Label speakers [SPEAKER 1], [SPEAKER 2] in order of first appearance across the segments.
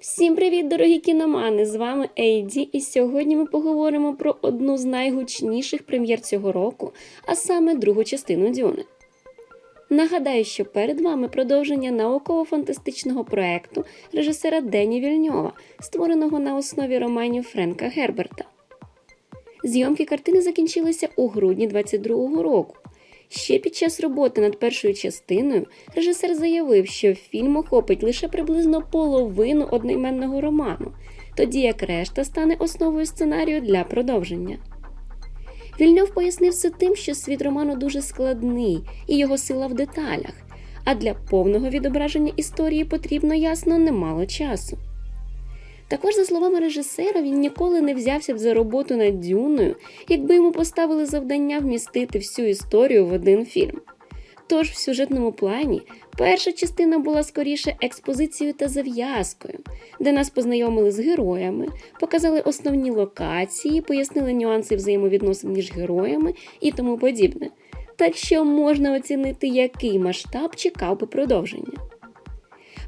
[SPEAKER 1] Всім привіт, дорогі кіномани! З вами Ейді, і сьогодні ми поговоримо про одну з найгучніших прем'єр цього року, а саме другу частину Дюни. Нагадаю, що перед вами продовження науково-фантастичного проекту режисера Дені Вільньова, створеного на основі романів Френка Герберта. Зйомки картини закінчилися у грудні 22-го року. Ще під час роботи над першою частиною режисер заявив, що фільм охопить лише приблизно половину одноіменного роману, тоді як решта стане основою сценарію для продовження. Вільньов пояснив це тим, що світ роману дуже складний і його сила в деталях, а для повного відображення історії потрібно ясно немало часу. Також, за словами режисера, він ніколи не взявся б за роботу над Дюною, якби йому поставили завдання вмістити всю історію в один фільм. Тож в сюжетному плані перша частина була скоріше експозицією та зав'язкою, де нас познайомили з героями, показали основні локації, пояснили нюанси взаємовідносин між героями і тому подібне. Так що можна оцінити, який масштаб чекав би продовження.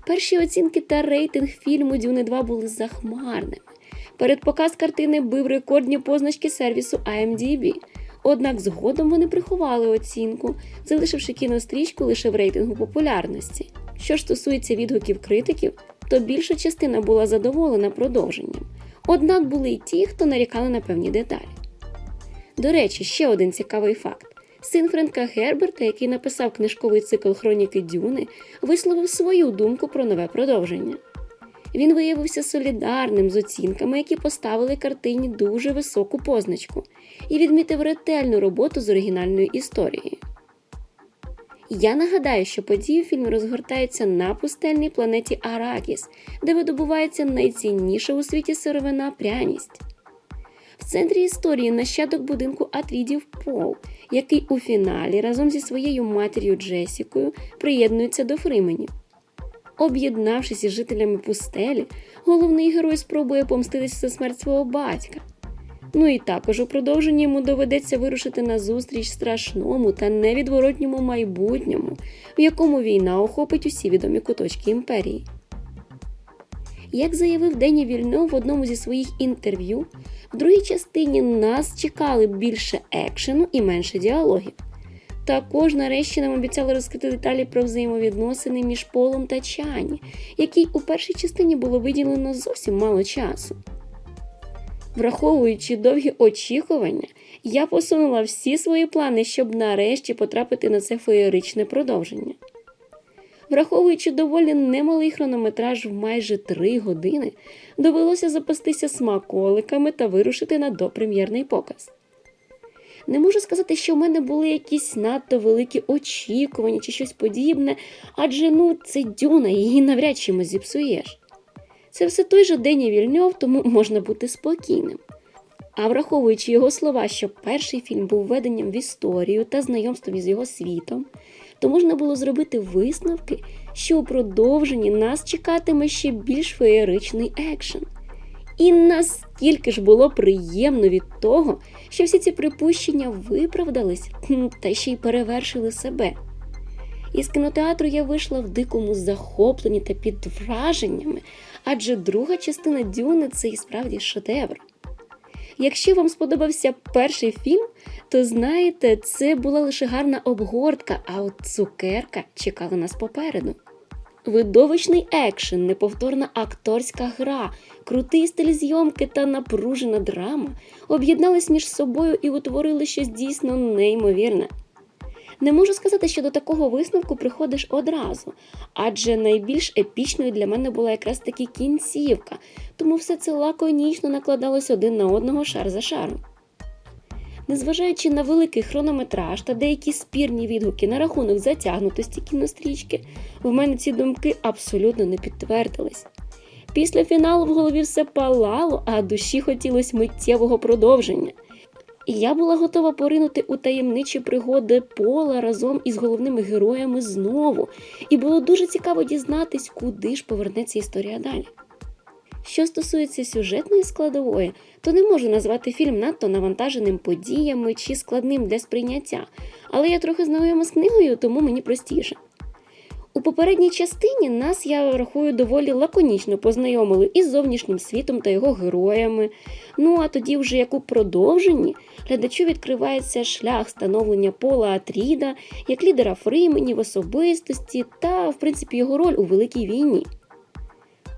[SPEAKER 1] Перші оцінки та рейтинг фільму Дюни 2 були захмарними. Передпоказ картини бив рекордні позначки сервісу IMDb. Однак згодом вони приховали оцінку, залишивши кінострічку лише в рейтингу популярності. Що ж стосується відгуків критиків, то більша частина була задоволена продовженням. Однак були й ті, хто нарікали на певні деталі. До речі, ще один цікавий факт. Син Френка Герберта, який написав книжковий цикл Хроніки Дюни, висловив свою думку про нове продовження. Він виявився солідарним з оцінками, які поставили картині дуже високу позначку, і відмітив ретельну роботу з оригінальною історією. Я нагадаю, що події в фільмі розгортаються на пустельній планеті Аракіс, де видобувається найцінніша у світі сировина пряність. В центрі історії нащадок будинку Атрідів Пол, який у фіналі разом зі своєю матір'ю Джесікою приєднується до Фрименів. Об'єднавшись із жителями пустелі, головний герой спробує помститися за смерть свого батька. Ну і також у продовженні йому доведеться вирушити на зустріч страшному та невідворотньому майбутньому, в якому війна охопить усі відомі куточки імперії. Як заявив Дені Вільнов в одному зі своїх інтерв'ю, в другій частині нас чекали більше екшену і менше діалогів. Також нарешті нам обіцяли розкрити деталі про взаємовідносини між Полом та Чані, якій у першій частині було виділено зовсім мало часу. Враховуючи довгі очікування, я посунула всі свої плани, щоб нарешті потрапити на це феєричне продовження. Враховуючи доволі немалий хронометраж в майже три години, довелося запастися смаколиками та вирушити на допрем'єрний показ. Не можу сказати, що в мене були якісь надто великі очікування чи щось подібне, адже ну це дюна, її навряд чимось зіпсуєш. Це все той же Дені Вільньов, тому можна бути спокійним. А враховуючи його слова, що перший фільм був введенням в історію та знайомством із його світом, то можна було зробити висновки, що у продовженні нас чекатиме ще більш феєричний екшен. І наскільки ж було приємно від того, що всі ці припущення виправдались та ще й перевершили себе. Із кінотеатру я вийшла в дикому захопленні та під враженнями, адже друга частина Дюни це і справді шедевр. Якщо вам сподобався перший фільм, то знаєте, це була лише гарна обгортка, а от цукерка чекала нас попереду. Видовищний екшен, неповторна акторська гра, крутий стиль зйомки та напружена драма об'єднались між собою і утворили щось дійсно неймовірне. Не можу сказати, що до такого висновку приходиш одразу, адже найбільш епічною для мене була якраз таки кінцівка, тому все це лаконічно накладалось один на одного шар за шаром. Незважаючи на великий хронометраж та деякі спірні відгуки на рахунок затягнутості кінострічки, в мене ці думки абсолютно не підтвердились. Після фіналу в голові все палало, а душі хотілося миттєвого продовження. І я була готова поринути у таємничі пригоди Пола разом із головними героями знову, і було дуже цікаво дізнатись, куди ж повернеться історія далі. Що стосується сюжетної складової, то не можу назвати фільм надто навантаженим подіями чи складним для сприйняття, але я трохи знайома з книгою, тому мені простіше. У попередній частині нас, я рахую, доволі лаконічно познайомили із зовнішнім світом та його героями. Ну а тоді, вже як у продовженні, глядачу відкривається шлях становлення Пола Атріда як лідера Фрименів, особистості та, в принципі, його роль у Великій війні.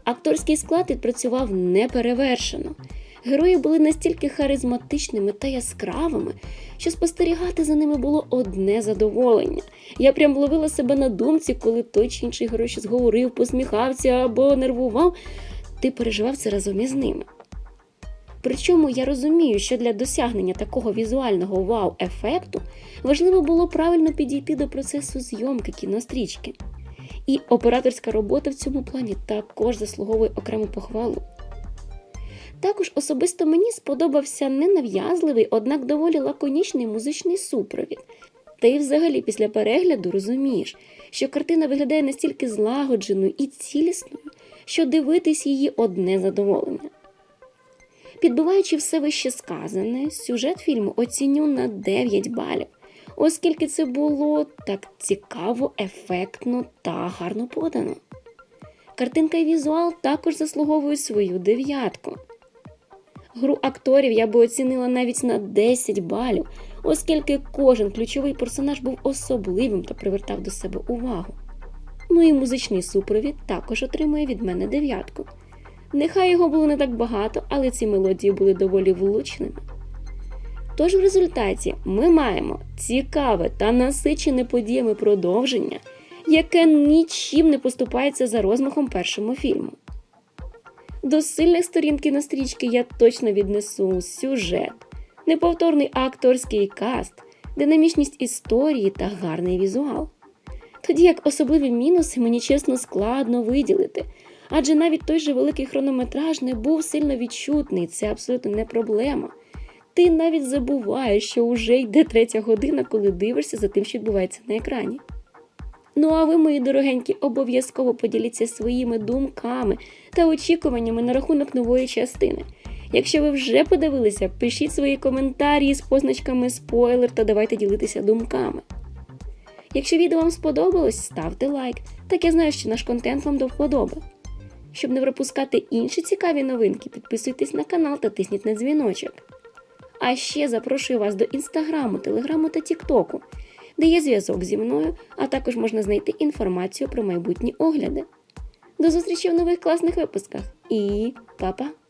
[SPEAKER 1] Акторський склад відпрацював неперевершено. Герої були настільки харизматичними та яскравими, що спостерігати за ними було одне задоволення. Я прям ловила себе на думці, коли той чи інший герой щось говорив, посміхався або нервував, ти переживав це разом із ними. Причому я розумію, що для досягнення такого візуального вау-ефекту важливо було правильно підійти до процесу зйомки кінострічки. І операторська робота в цьому плані також заслуговує окрему похвалу. Також особисто мені сподобався ненав'язливий, однак доволі лаконічний музичний супровід. Та й взагалі після перегляду розумієш, що картина виглядає настільки злагодженою і цілісною, що дивитись її одне задоволення. Підбиваючи все вище сказане, сюжет фільму оціню на 9 балів, оскільки це було так цікаво, ефектно та гарно подано. Картинка і візуал також заслуговують свою дев'ятку. Гру акторів я би оцінила навіть на 10 балів, оскільки кожен ключовий персонаж був особливим та привертав до себе увагу. Ну і музичний супровід також отримує від мене дев'ятку. Нехай його було не так багато, але ці мелодії були доволі влучними. Тож в результаті ми маємо цікаве та насичене подіями продовження, яке нічим не поступається за розмахом першому фільму. До сильних сторін кінострічки я точно віднесу сюжет, неповторний акторський каст, динамічність історії та гарний візуал. Тоді як особливі мінуси мені чесно складно виділити, адже навіть той же великий хронометраж не був сильно відчутний, це абсолютно не проблема. Ти навіть забуваєш, що вже йде третя година, коли дивишся за тим, що відбувається на екрані. Ну а ви, мої дорогенькі, обов'язково поділіться своїми думками та очікуваннями на рахунок нової частини. Якщо ви вже подивилися, пишіть свої коментарі з позначками спойлер та давайте ділитися думками. Якщо відео вам сподобалось, ставте лайк, так я знаю, що наш контент вам до вподоби. Щоб не пропускати інші цікаві новинки, підписуйтесь на канал та тисніть на дзвіночок. А ще запрошую вас до інстаграму, телеграму та тіктоку, де є зв'язок зі мною, а також можна знайти інформацію про майбутні огляди. До зустрічі в нових класних випусках і па-па!